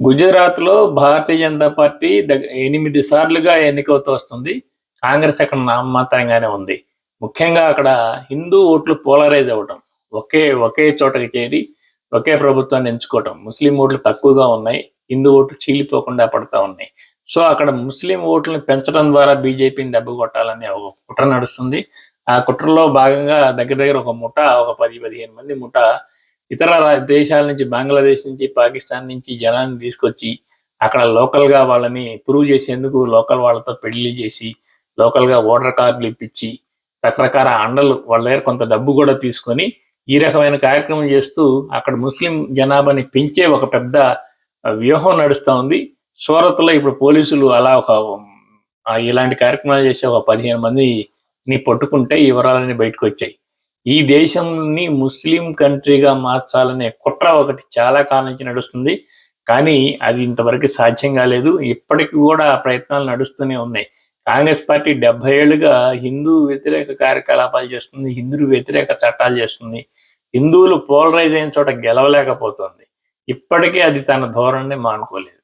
గుజరాత్లో భారతీయ జనతా పార్టీ ఎనిమిది సార్లుగా ఎన్నికవుతూ వస్తుంది. కాంగ్రెస్ అక్కడ నామమాత్రంగానే ఉంది. ముఖ్యంగా అక్కడ హిందూ ఓట్లు పోలరైజ్ అవ్వటం ఒకే ఒకే చోటకి చేరి ఒకే ప్రభుత్వాన్ని ఎంచుకోవటం ముస్లిం ఓట్లు తక్కువగా ఉన్నాయి హిందూ ఓట్లు చీలిపోకుండా పడతా ఉన్నాయి. సో అక్కడ ముస్లిం ఓట్లను పెంచడం ద్వారా బీజేపీని దెబ్బ కొట్టాలని ఒక కుట్ర నడుస్తుంది. ఆ కుట్రలో భాగంగా దగ్గర దగ్గర ఒక ముఠ ఒక పది పదిహేను మంది ముఠ ఇతర దేశాల నుంచి బంగ్లాదేశ్ నుంచి పాకిస్తాన్ నుంచి జనాన్ని తీసుకొచ్చి అక్కడ లోకల్గా వాళ్ళని ప్రూవ్ చేసేందుకు లోకల్ వాళ్ళతో పెళ్ళి చేసి లోకల్గా ఓటర్ కార్డులు ఇప్పించి రకరకాల అండలు వాళ్ళ దగ్గర కొంత డబ్బు కూడా తీసుకొని ఈ రకమైన కార్యక్రమం చేస్తూ అక్కడ ముస్లిం జనాభాని పెంచే ఒక పెద్ద వ్యూహం నడుస్తూ ఉంది. సూరత్లో ఇప్పుడు పోలీసులు అలా ఒక ఇలాంటి కార్యక్రమాలు చేసే ఒక పదిహేను మందిని పట్టుకుంటే ఈ వివరాలన్నీ బయటకు వచ్చాయి. ఈ దేశంని ముస్లిం కంట్రీగా మార్చాలనే కుట్ర ఒకటి చాలా కాలం నుంచి నడుస్తుంది. కానీ అది ఇంతవరకు సాధ్యం కాలేదు. ఇప్పటికి కూడా ప్రయత్నాలు నడుస్తూనే ఉన్నాయి. కాంగ్రెస్ పార్టీ డెబ్బై ఏళ్ళుగా హిందూ వ్యతిరేక కార్యకలాపాలు చేస్తుంది హిందూ వ్యతిరేక చట్టాలు చేస్తుంది. హిందువులు పోలరైజ్ అయిన చోట గెలవలేకపోతుంది. ఇప్పటికీ అది తన ధోరణిని మానుకోలేదు.